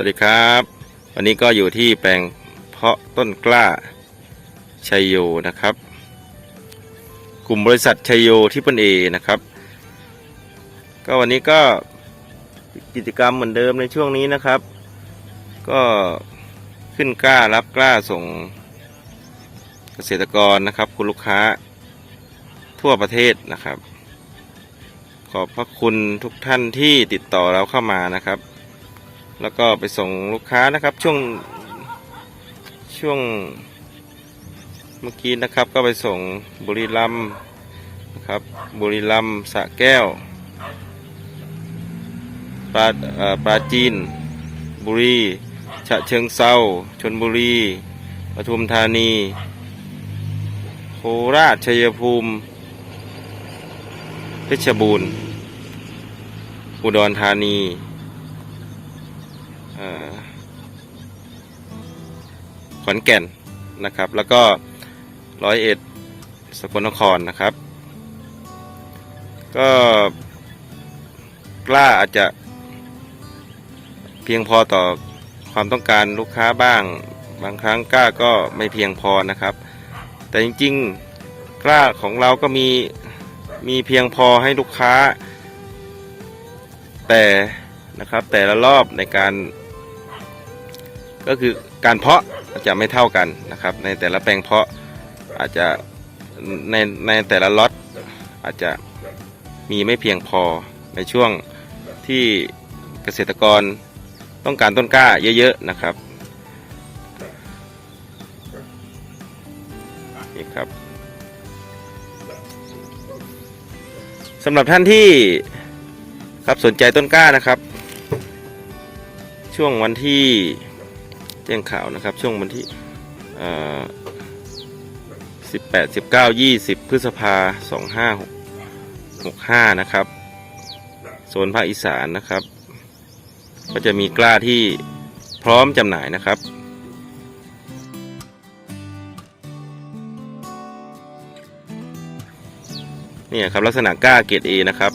สวัสดีครับ วันนี้ก็อยู่ที่แปลงเพาะต้นกล้าชัยโยนะครับ กลุ่มบริษัทชัยโยที่เป็นเอนะครับ ก็วันนี้ก็กิจกรรมเหมือนเดิมในช่วงนี้นะครับ ก็ขึ้นกล้ารับกล้าส่งเกษตรกรนะครับ คุณลูกค้าทั่วประเทศนะครับ ขอบพระคุณทุกท่านที่ติดต่อเราเข้ามานะครับ แล้วก็ไปส่งลูกค้านะครับ ช่วงช่วงเมื่อกี้นะครับก็ไปส่งบุรีรัมย์นะครับบุรีรัมย์สะแก้วปราปราจีน บุรีฉะเชิงเซาชนบุรีปทุมธานี โคราชชัยภูมิ เพชรบูรณ์ อุดรธานี ขอนแก่นนะครับ แล้วก็ร้อยเอ็ดสกลนครนะครับ ก็กล้าอาจจะเพียงพอต่อความต้องการลูกค้าบ้าง บางครั้งกล้าก็ไม่เพียงพอนะครับ แต่จริงๆกล้าของเราก็มีมีเพียงพอให้ลูกค้า แต่นะครับแต่ละรอบในการ ก็คือการเพาะจะไม่เท่ากันนะครับ ในแต่ละแปลงเพาะอาจจะในในแต่ละล็อตอาจจะมีไม่เพียงพอในช่วงที่เกษตรกรต้องการต้นกล้าเยอะๆนะครับนี่ครับสำหรับท่านที่ครับสนใจต้นกล้านะครับ ช่วงวันที่ จ้งข่าวนะครับ ช่วงวันที่สิบแปดสิบเก้ายี่สิบพฤษภาสองห้าหกห้านะครับโซนภาคอีสานนะครับ ก็จะมีกล้าที่พร้อมจำหน่ายนะครับนี่ครับลักษณะกล้าเกรดเอนะครับ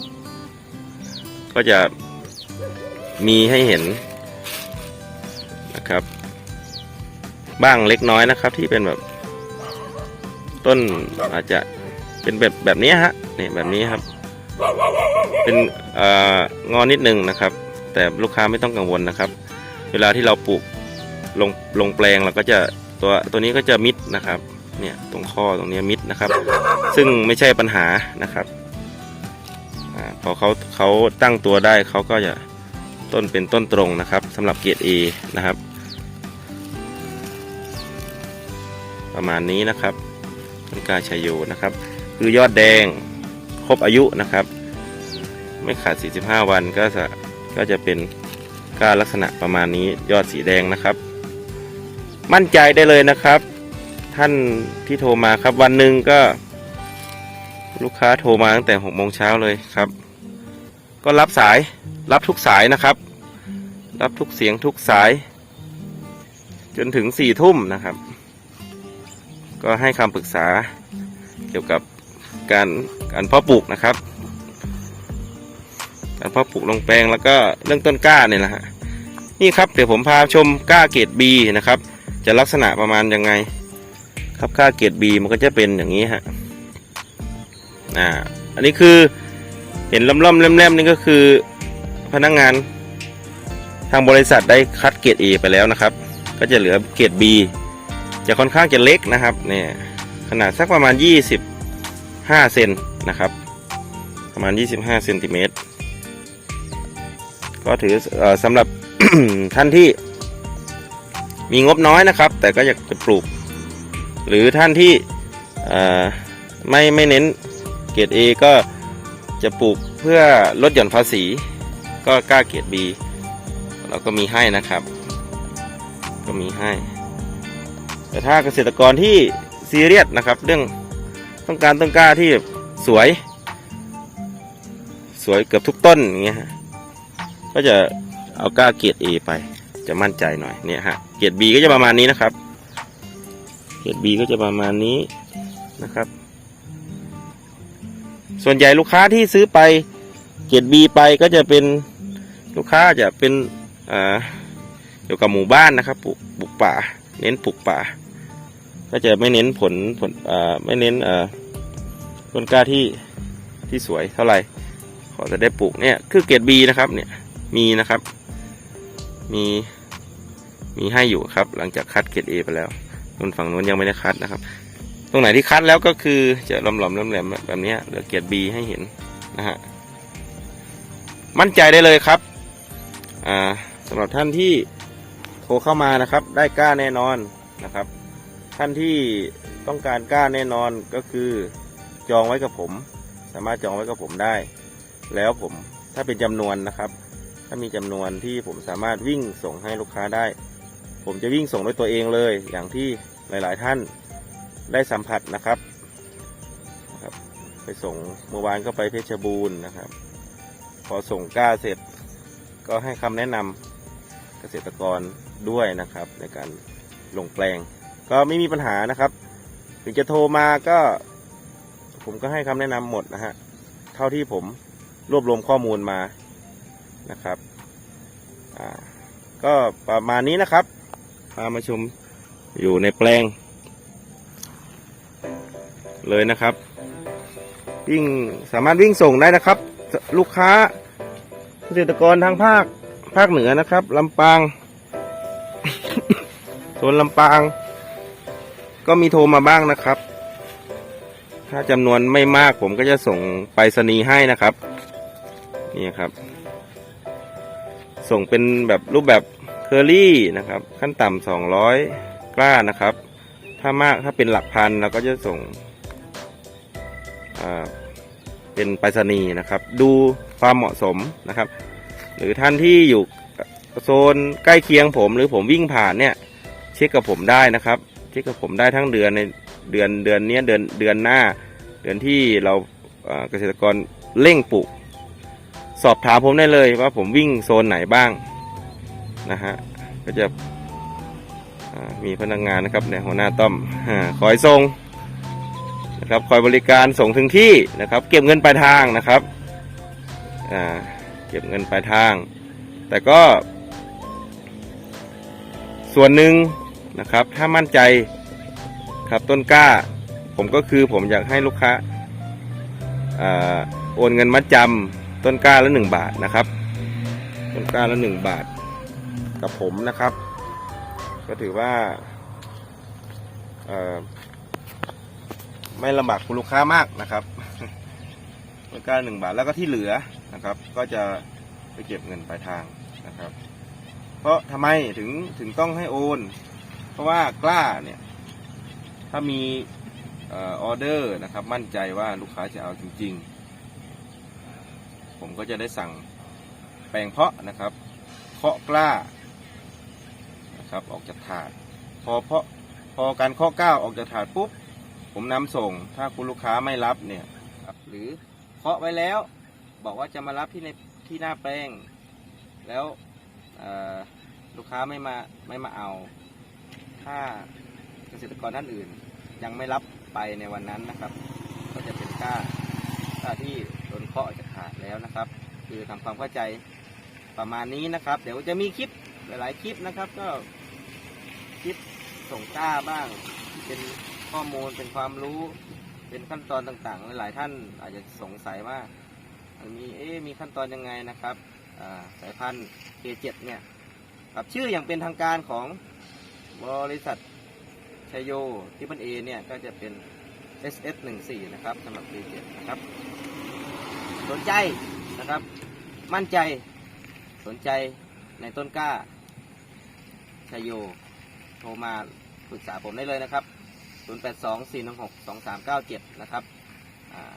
ก็จะมีให้เห็นนะครับ บ้างเล็กน้อยนะครับ ที่เป็นแบบต้นอาจจะเป็นแบบแบบนี้ฮะนี่แบบนี้ครับ เป็นงอนิดนึงนะครับ แต่ลูกค้าไม่ต้องกังวลนะครับ เวลาที่เราปลูกลงลงแปลงเราก็จะตัวตัวนี้ก็จะมิดนะครับ เนี่ยตรงข้อตรงนี้มิดนะครับ ซึ่งไม่ใช่ปัญหานะครับอพอเขาเขาตั้งตัวได้เขาก็จะต้นเป็นต้นตรงนะครับสำหรับเกรด A นะครับ ประมาณนี้นะครับต้นกาชายโยนะครับ คือยอดแดงครบอายุนะครับ ไม่ขาด 45 วันก็จะก็จะเป็นก้าลักษณะประมาณนี้ยอดสีแดงนะครับ มั่นใจได้เลยนะครับ ท่านที่โทรมาครับวันหนึ่งก็ ลูกค้าโทรมาตั้งแต่หกโมงเช้าเลยครับ ก็รับสายรับทุกสายนะครับ รับทุกเสียงทุกสาย จนถึงสี่ทุ่มนะครับ ก็ให้คำปรึกษาเกี่ยวกับการการเพาะปลูกนะครับ การเพาะปลูกลงแปลงแล้วก็เรื่องต้นกล้าเนี่ยนะฮะนี่ครับเดี๋ยวผมพาชมกล้าเกรดบีนะครับ จะลักษณะประมาณยังไง ครับกล้าเกรดบีมันก็จะเป็นอย่างนี้ฮะอ่าอันนี้คือเห็นล่ำๆแหลมๆนี่ก็คือพนักงานทางบริษัทได้คัดเกรด A ไปแล้วนะครับ ก็จะเหลือเกรด B จะค่อนข้างจะเล็กนะครับเนี่ยขนาดสักประมาณ 25เซนนะครับ ประมาณ 25เซนติเมตรก็ถืออสำหรับท่านที่มีงบน้อยนะครับ แต่ก็อยากจะปลูก หรือท่านที่ไม่ไม่เน้นเกรด A ก็จะปลูกเพื่อลดหย่อนภาษี ก็กล้าเกรด B เราก็มีให้นะครับ ก็มีให้ แต่ถ้าเกษตรกรที่ซีเรียสนะครับ เรื่องต้องการต้นกล้าที่แบบสวย สวยเกือบทุกต้นอย่างเงี้ยก็จะเอากล้าเกรด A ไป จะมั่นใจหน่อยเนี่ยฮะเกรด B ก็จะประมาณนี้นะครับ เกรด B ก็จะประมาณนี้นะครับ ส่วนใหญ่ลูกค้าที่ซื้อไปเกรด B ไปก็จะเป็นลูกค้าจะเป็นอ่าเกี่ยวกับหมู่บ้านนะครับปลูกปลูกป่า เน้นปลูกป่า ก็จะไม่เน้นผลผลไม่เน้นต้นกล้าที่ที่สวยเท่าไหร่ขอจะได้ปลูกเนี่ยคือเกรดบีนะครับเนี่ยมีนะครับ มีมีให้อยู่ครับ หลังจากคัดเกรดเอไปแล้วนนฝั่งนู้นยังไม่ได้คัดนะครับ ตรงไหนที่คัดแล้วก็คือจะหลอมหลอมๆแหลมๆแบบนี้เหลือเกรดบีให้เห็นนะฮะมั่นใจได้เลยครับสำหรับท่านที่โทรเข้ามานะครับ ได้กล้าแน่นอนนะครับ ท่านที่ต้องการกล้าแน่นอนก็คือจองไว้กับผม สามารถจองไว้กับผมได้ แล้วผมถ้าเป็นจำนวนนะครับ ถ้ามีจำนวนที่ผมสามารถวิ่งส่งให้ลูกค้าได้ ผมจะวิ่งส่งด้วยตัวเองเลย อย่างที่หลาย ๆ ท่านได้สัมผัสนะครับนะครับ ไปส่งเมื่อวานก็ไปเพชรบูรณ์นะครับ พอส่งกล้าเสร็จ ก็ให้คำแนะนำเกษตรกรด้วยนะครับ ในการลงแปลง ก็ไม่มีปัญหานะครับ ถึงจะโทรมาก็ ผมก็ให้คำแนะนำหมดนะฮะ เท่าที่ผมรวบรวมข้อมูลมานะครับก็ประมาณนี้นะครับ พามาชมอยู่ในแปลง เลยนะครับ วิ่งสามารถวิ่งส่งได้นะครับ ลูกค้าเกษตรกรทางภาคภาคเหนือนะครับลำปางโซนลำปาง ก็มีโทรมาบ้างนะครับ ถ้าจำนวนไม่มากผมก็จะส่งไปรษณีให้นะครับ นี่ครับ ส่งเป็นแบบรูปแบบเคอรี่นะครับ ขั้นต่ำสองร้อยกล้านะครับ ถ้ามากถ้าเป็นหลักพันเราก็จะส่งเป็นไปรษณีย์นะครับ ดูความเหมาะสมนะครับ หรือท่านที่อยู่โซนใกล้เคียงผมหรือผมวิ่งผ่านเนี่ย เช็คกับผมได้นะครับ ช็คกับผมได้ทั้งเดือนในเดือนเดือนนี้เดือนเดือนหน้า เดือนที่เราเกษตรกรเร่งปลูกสอบถามผมได้เลยว่าผมวิ่งโซนไหนบ้างนะฮะก็จะมีพนักงานนะครับในหัวหน้าต้อมคอยส่งนะครับคอยบริการส่งถึงที่นะครับ เก็บเงินปลายทางนะครับเก็บเงินปลายทาง แต่ก็ ส่วนหนึ่ง นะครับ ถ้ามั่นใจครับต้นกล้า ผมก็คือผมอยากให้ลูกค้าอโอนเงินมัดจำต้นกล้าละหนึ่งบาทนะครับ ต้นกล้าละหนึ่งบาท กับผมนะครับ ก็ถือว่าไม่ลำบากคุณลูกค้ามากนะครับต้นกล้าหนึ่งบาทแล้วก็ที่เหลือนะครับ ก็จะไปเก็บเงินปลายทางนะครับ เพราะทำไมถึงถึงต้องให้โอน เพราะว่ากล้าเนี่ย ถ้ามีออเดอร์นะครับ มั่นใจว่าลูกค้าจะเอาจริง ๆ ผมก็จะได้สั่งแปลงเพาะนะครับเพาะกล้านะครับ ออกจากถาด พอเพาะพอการเคาะก้าวออกจากถาดปุ๊บผมนำส่ง ถ้าคุณลูกค้าไม่รับเนี่ย หรือเคาะไว้แล้ว บอกว่าจะมารับที่ในที่หน้าแปลง แล้วลูกค้าไม่มาไม่มาเอา ถ้าเกษตรกรท่านอื่น ยังไม่รับไปในวันนั้นนะครับ ก็จะเป็นค่าค่าที่โดนเคาะจากขาดแล้วนะครับ คือทำความเข้าใจประมาณนี้นะครับ เดี๋ยวจะมีคลิปหลาย ๆ คลิปนะครับ ก็คลิปส่งกล้าบ้าง เป็นข้อมูลเป็นความรู้ เป็นขั้นตอนต่าง ๆ หลาย ๆ ท่านอาจจะสงสัยว่ามันมีเอ๊มีขั้นตอนยังไงนะครับสายพันธุ์ K7 เนี่ยกับชื่ออย่างเป็นทางการของ บริษัทชัยโยที่เป็นเอเนี่ยก็จะเป็น SS14 นะครับสำหรับ K7 นะครับ สนใจนะครับ มั่นใจสนใจในต้นกล้าชัยโย โทรมาปรึกษาผมได้เลยนะครับ 0824162397 นะครับอ่า